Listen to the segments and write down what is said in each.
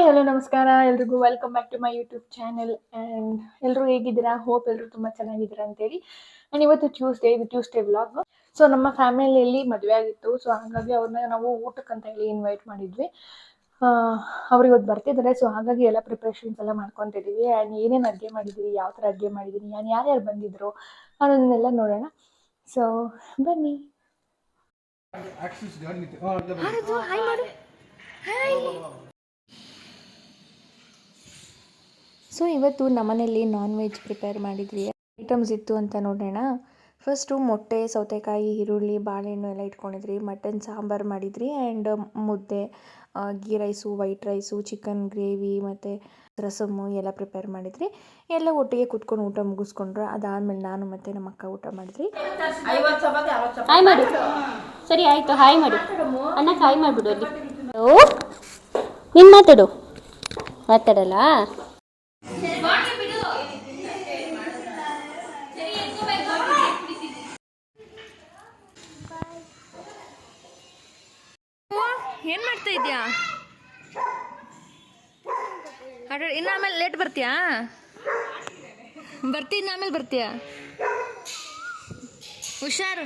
Hi hello ನಮಸ್ಕಾರ. ಎಲ್ರಿಗೂ welcome back to my YouTube channel and ಎಲ್ಲರೂ ಹೇಗಿದ್ದೀರಾ? ಹೋಪ್ ಎಲ್ಲರೂ ತುಂಬ ಚೆನ್ನಾಗಿದ್ದೀರಾ ಅಂತೇಳಿ. ಆ್ಯಂಡ್ ಇವತ್ತು ಟ್ಯೂಸ್ಡೇ ಇದು ಟ್ಯೂಸ್ಡೇ ವ್ಲಾಗ್ ಸೊ ನಮ್ಮ ಫ್ಯಾಮಿಲಿಯಲ್ಲಿ ಮದುವೆ ಆಗಿತ್ತು. ಸೊ ಹಾಗಾಗಿ ಅವ್ರನ್ನ ನಾವು ಊಟಕ್ಕಂತ ಹೇಳಿ ಇನ್ವೈಟ್ ಮಾಡಿದ್ವಿ. ಅವ್ರು ಇವತ್ತು ಬರ್ತಿದ್ದಾರೆ. ಸೊ ಹಾಗಾಗಿ ಎಲ್ಲ ಪ್ರಿಪ್ರೇಷನ್ಸ್ ಎಲ್ಲ ಮಾಡ್ಕೊತಿದ್ದೀವಿ ಆ್ಯಂಡ್ ಏನೇನು ಅಡುಗೆ ಮಾಡಿದ್ದೀವಿ ಯಾವ ಥರ ಅಡುಗೆ ಮಾಡಿದ್ದೀನಿ ನಾನು ಯಾರ್ಯಾರು ಬಂದಿದ್ರು? ಅನ್ನೋದನ್ನೆಲ್ಲ ನೋಡೋಣ. ಸೊ ಬನ್ನಿ. ಹಾಯ್ ಮಾಡು ಸೊ ಇವತ್ತು ನಮ್ಮನೇಲಿ ನಾನ್ ವೆಜ್ ಪ್ರಿಪೇರ್ ಮಾಡಿದ್ವಿ. ಐಟಮ್ಸ್ ಇತ್ತು ಅಂತ ನೋಡೋಣ. ಫಸ್ಟು ಮೊಟ್ಟೆ, ಸೌತೆಕಾಯಿ, ಈರುಳ್ಳಿ, ಬಾಳೆಹಣ್ಣು ಎಲ್ಲ ಇಟ್ಕೊಂಡಿದ್ರಿ. ಮಟನ್ ಸಾಂಬಾರು ಮಾಡಿದ್ರಿ. ಆ್ಯಂಡ್ ಮುದ್ದೆ ghee rice white rice chicken gravy ಮತ್ತು ರಸಮ್ಮು ಎಲ್ಲ ಪ್ರಿಪೇರ್ ಮಾಡಿದ್ರಿ. ಎಲ್ಲ ಒಟ್ಟಿಗೆ ಕುತ್ಕೊಂಡು ಊಟ ಮುಗಿಸ್ಕೊಂಡ್ರು. ಅದಾದಮೇಲೆ ನಾನು ಮತ್ತು ನಮ್ಮ ಅಕ್ಕ ಊಟ ಮಾಡಿದ್ರಿ. ಹಾಯ್ ಮಾಡು. ಸರಿ, ಆಯಿತು. ಹಾಯ್ ಮಾಡಿ. ಅನ್ನ ಹಾಯ್ ಮಾಡಿಬಿಡು ಅಲ್ಲಿ. ಹಲೋ ನೀನು ಮಾತಾಡು. ಮಾತಾಡಲ್ಲ ಏನು ಮಾಡ್ತಾ ಇದೆಯಾ ಆಟ ಇನ್ನು ಆಮೇಲೆ ಲೇಟ್ ಬರ್ತೀಯಾ? ಬರ್ತಿ ಇನ್ನು ಆಮೇಲೆ ಬರ್ತೀಯಾ? ಹುಷಾರು.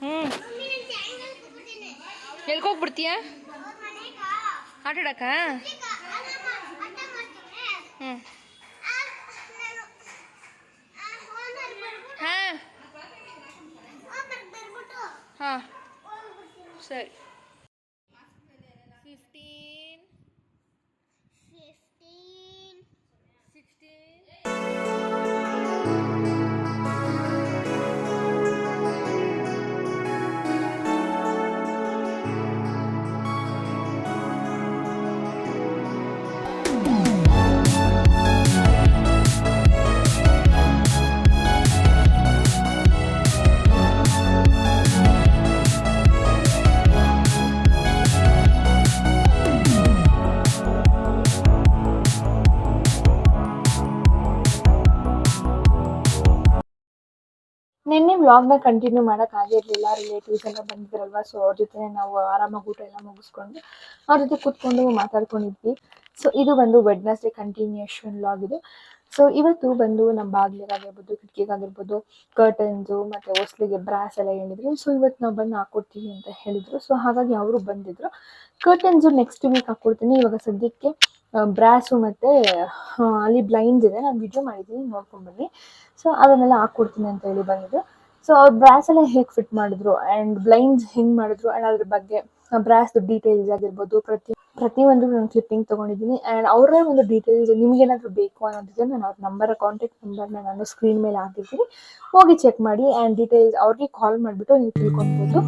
ಹ್ಞೂ ಎಲ್ಕೋಗ್ಬಿಡ್ತೀಯಾ ಆಟ ಆಡಕ್ಕ ಹ್ಞೂ ಹಾಂ. ಹಾಂ. ಸರಿ. ವ್ಲಾಗ್ನ ಕಂಟಿನ್ಯೂ ಮಾಡೋಕ್ಕಾಗಿರಲಿಲ್ಲ ರಿಲೇಟಿವ್ಸ್ ಎಲ್ಲ ಬಂದಿದ್ರಲ್ವ? ಸೊ ಅವ್ರ ಜೊತೆ ನಾವು ಆರಾಮಾಗಿ ಊಟ ಎಲ್ಲ ಮುಗಿಸ್ಕೊಂಡು ಅವ್ರ ಜೊತೆ ಕೂತ್ಕೊಂಡು ಮಾತಾಡ್ಕೊಂಡಿದ್ವಿ. ಸೊ ಇದು ಬಂದು ವೆಡ್ನಸ್ಡೇ ಕಂಟಿನ್ಯೂಷನ್ ವ್ಲಾಗ್ ಇದು. ಸೊ ಇವತ್ತು ಬಂದು ನಮ್ಮ ಬಾಗಿಲಿಗಾಗಿರ್ಬೋದು, ಕಿಟಕಿಗಾಗಿರ್ಬೋದು ಕರ್ಟನ್ಸು ಮತ್ತು ಹೊಸ್ಲಿಗೆ ಬ್ರಾಸ್ ಎಲ್ಲ ಹೇಳಿದ್ರು. ಸೊ ಇವತ್ತು ನಾವು ಬಂದು ಹಾಕ್ಕೊಡ್ತೀವಿ ಅಂತ ಹೇಳಿದ್ರು. ಸೊ ಹಾಗಾಗಿ ಅವರು ಬಂದಿದ್ರು. ಕರ್ಟನ್ಸು ನೆಕ್ಸ್ಟ್ ವೀಕ್ ಹಾಕ್ಕೊಡ್ತೀನಿ ಇವಾಗ ಸದ್ಯಕ್ಕೆ ಬ್ರಾಸು ಮತ್ತು ಅಲ್ಲಿ ಬ್ಲೈಂಡ್ಸ್ ಇದೆ. ನಾನು ವಿಡಿಯೋ ಮಾಡಿದ್ದೀನಿ ನೋಡ್ಕೊಂಡ್ಬನ್ನಿ ಸೊ ಅದನ್ನೆಲ್ಲ ಹಾಕ್ಕೊಡ್ತೀನಿ ಅಂತ ಹೇಳಿ ಬಂದಿದ್ರು ಸೊ ಅವ್ರು ಬ್ರಾಸ್ ಎಲ್ಲ ಹೇಗೆ ಫಿಟ್ ಮಾಡಿದ್ರು ಆ್ಯಂಡ್ ಬ್ಲೈಂಡ್ಸ್ ಹೆಂಗೆ ಮಾಡಿದ್ರು ಆ್ಯಂಡ್ ಅದ್ರ ಬಗ್ಗೆ ಬ್ರಾಸ್ದು ಡೀಟೇಲ್ಸ್ ಆಗಿರ್ಬೋದು, ಪ್ರತಿ, ಪ್ರತಿಯೊಂದು ನಾನು ಕ್ಲಿಪ್ಪಿಂಗ್ ತೊಗೊಂಡಿದ್ದೀನಿ ಆ್ಯಂಡ್ ಅವರೇ ಒಂದು ಡೀಟೇಲ್ಸ್ ನಿಮಗೇನಾದರೂ ಬೇಕು ಅನ್ನೋದಿದ್ರೆ ನಾನು ಅವ್ರ ನಂಬರ್ ಕಾಂಟ್ಯಾಕ್ಟ್ ನಂಬರ್ನ ನಾನು ಸ್ಕ್ರೀನ್ ಮೇಲೆ ಹಾಕಿರ್ತೀನಿ. ಹೋಗಿ ಚೆಕ್ ಮಾಡಿ ಆ್ಯಂಡ್ ಡೀಟೇಲ್ಸ್ ಅವ್ರಿಗೆ ಕಾಲ್ ಮಾಡಿಬಿಟ್ಟು ನೀವು ತಿಳ್ಕೊಬೋದು.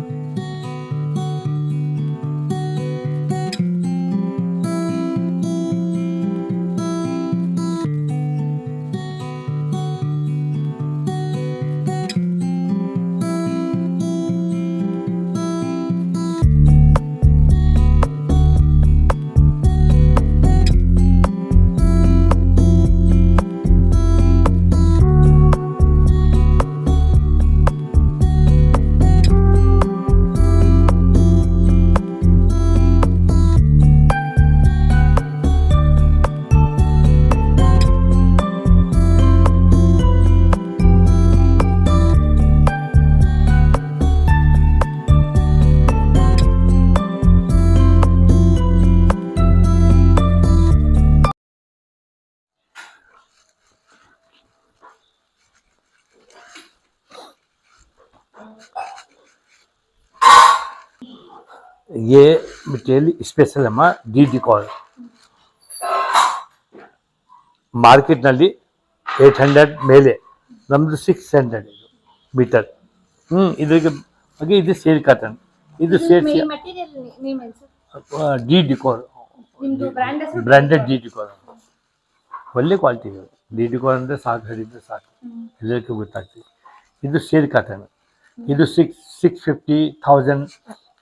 ये मटेरियल ಸ್ಪೆಷಲ್ ಅಮ್ಮ ಡಿ ಡಿ ಕಾಲ್ ಮಾರ್ಕೆಟ್ನಲ್ಲಿ ಏಯ್ಟ್ ಹಂಡ್ರೆಡ್ ಮೇಲೆ ನಮ್ಮದು ಸಿಕ್ಸ್ ಹಂಡ್ರೆಡ್ ಮೀಟರ್ ಹ್ಞೂ ಇದ್ರಿಗೆ ಬಗ್ಗೆ ಇದು ಸೇಲ್ ಕಾಟನ್ ಇದು sale material name D decor ನಿಮ್ಮದು ಬ್ರ್ಯಾಂಡ್ ಹೆಸರು ಬ್ರ್ಯಾಂಡೆಡ್ ಡಿ ಡಿಕೋರ್ ಒಳ್ಳೆ ಕ್ವಾಲಿಟಿ ಇದೆ ಡಿ ಡಿಕೋರ್ ಅಂದರೆ ಸಾಕು ಹಿಡಿದ್ರೆ ಸಾಕು ಎಲ್ಲರಿಗೂ ಗೊತ್ತಾಗ್ತದೆ ಇದು ಸೇಲ್ ಕಾಟನ್ ಇದು six six fifty thousand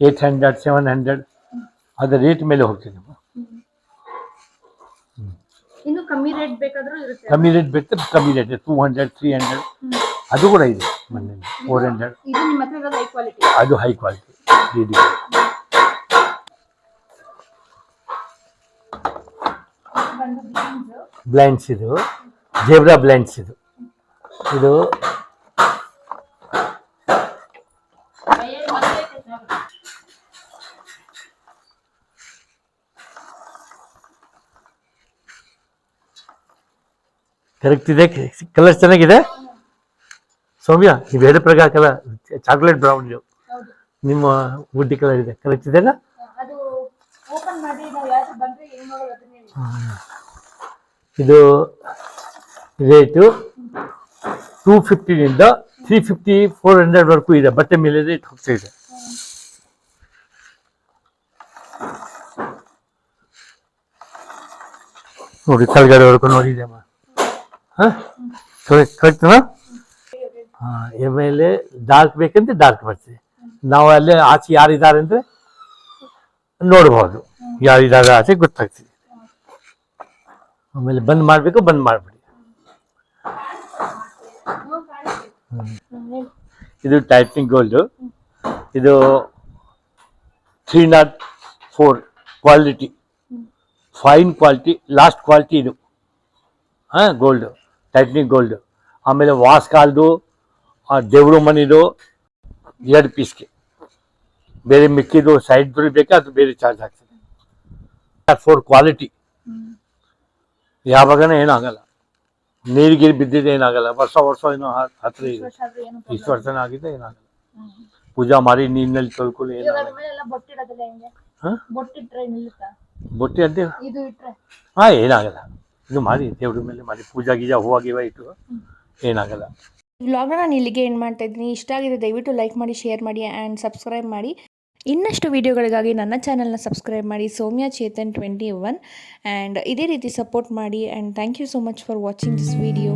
eight hundred seven hundred ಅದರ ರೇಟ್ ಮೇಲೆ. ಇನ್ನು ಕಮ್ಮಿ ರೇಟ್ ಬೇಕಾದರೂ ಇರುತ್ತೆ. ಕಮ್ಮಿ ರೇಟ್ ಬೇಕು ಕಮ್ಮಿ rate two hundred three hundred ಅದು ಕೂಡ ಇದೆ ಮೊನ್ನೆ ಫೋರ್ ಹಂಡ್ರೆಡ್ ಇದು ನಿಮ್ಮ ಹತ್ರ ಇರೋದು ಹೈ ಕ್ವಾಲಿಟಿ ಅದು high quality D D blinds ಇದು ಜೇಬ್ರಾ ಬ್ಲೈಂಡ್ಸ್ ಇದು. ಇದು ಕರೆಕ್ಟ್ ಇದೆ ಕಲರ್ ಚೆನ್ನಾಗಿದೆ. ಸೌಮ್ಯ ನೀವು ಬೇರೆ ಪ್ರಕಾರ ಕಲರ್ ಚಾಕ್ಲೇಟ್ ಬ್ರೌನ್ ನಿಮ್ಮ ಗುಡ್ಡಿ ಕಲರ್ ಇದೆ. ಕರೆಕ್ಟ್ ಇದೆ ಇದು ರೇಟು ಟೂ ಫಿಫ್ಟಿನಿಂದ ತ್ರೀ ಫಿಫ್ಟಿ ಫೋರ್ ಹಂಡ್ರೆಡ್ವರೆಗೂ ಇದೆ. ಬಟ್ಟೆ ಮೇಲೆ ರೇಟ್ ಹೋಗ್ತಾ ಇದೆ. ನೋಡಿ ಕೆಳಗಡೆವರೆಗೂ ನೋಡಿದೆ ಅಮ್ಮ ಹಾಂ? ಆಮೇಲೆ ಡಾರ್ಕ್ ಬೇಕಂದ್ರೆ ಡಾರ್ಕ್ ಬರ್ತದೆ ನಾವು ಅಲ್ಲೇ ಆಚೆ ಯಾರಿದ್ದಾರೆ ಅಂದರೆ ನೋಡ್ಬೋದು. ಯಾರಿದ್ದಾರೆ ಆಚೆ ಗೊತ್ತಾಗ್ತದೆ. ಆಮೇಲೆ ಬಂದ್ ಮಾಡಬೇಕು, ಬಂದ್ ಮಾಡಿಬಿಡಿ. ಇದು ಟೈಟ್ನಿಂಗ್ ಗೋಲ್ಡು ಇದು three not four quality fine quality last quality ಇದು. ಹಾಂ ಗೋಲ್ಡು ಟೈಟ್ನಿಂಗ್ ಗೋಲ್ಡ್ ಆಮೇಲೆ ವಾಸ್ ಕಾಲ್ದು ದೇವ್ರ ಮನಿದು ಎರಡು ಪೀಸ್ಗೆ ಬೇರೆ ಮಿಕ್ಕಿದು ಸೈಡ್ ಬೇಕಾ ಅದು ಬೇರೆ ಚಾರ್ಜ್ ಆಗ್ತದೆ ಫೋರ್ ಕ್ವಾಲಿಟಿ ಯಾವಾಗನ ಏನಾಗಲ್ಲ. ನೀರಿಗೆ ಬಿದ್ದಿದೆ ಏನಾಗಲ್ಲ. ವರ್ಷ ವರ್ಷ ಏನೋ ಹತ್ತಿರ ಹತ್ರ ಇದೆ. ಇಷ್ಟು ವರ್ಷನ ಆಗಿದೆ ಏನಾಗಲ್ಲ. ಪೂಜಾ ಮಾಡಿ ನೀರಿನಲ್ಲಿ ತೊಳ್ಕೊಳ್ಳಿ ಏನಾಗಲ್ಲ. ಬೊಟ್ಟಿ ಅಂತ ಹಾಂ ಏನಾಗಲ್ಲ. ಇದು ಮಾಡಿ, ದೇವ್ರ ಮೇಲೆ ಮಾಡಿ, ಪೂಜಾ ಗೀಜಾ ಹೂವು ಗೀವ ಇಟ್ಟು ಏನಾಗಲ್ಲ. ವ್ಲಾಗ್ನ ನಾನು ಇಲ್ಲಿಗೆ ಏನು ಮಾಡ್ತಾ ಇದ್ದೀನಿ. ಇಷ್ಟ ಆಗಿದೆ ದಯವಿಟ್ಟು ಲೈಕ್ ಮಾಡಿ ಶೇರ್ ಮಾಡಿ ಆ್ಯಂಡ್ ಸಬ್ಸ್ಕ್ರೈಬ್ ಮಾಡಿ. ಇನ್ನಷ್ಟು ವೀಡಿಯೋಗಳಿಗಾಗಿ ನನ್ನ ಚಾನಲ್ನ ಸಬ್ಸ್ಕ್ರೈಬ್ ಮಾಡಿ. Soumya Chetan twenty one and ಇದೇ ರೀತಿ ಸಪೋರ್ಟ್ ಮಾಡಿ and thank you so much for watching this video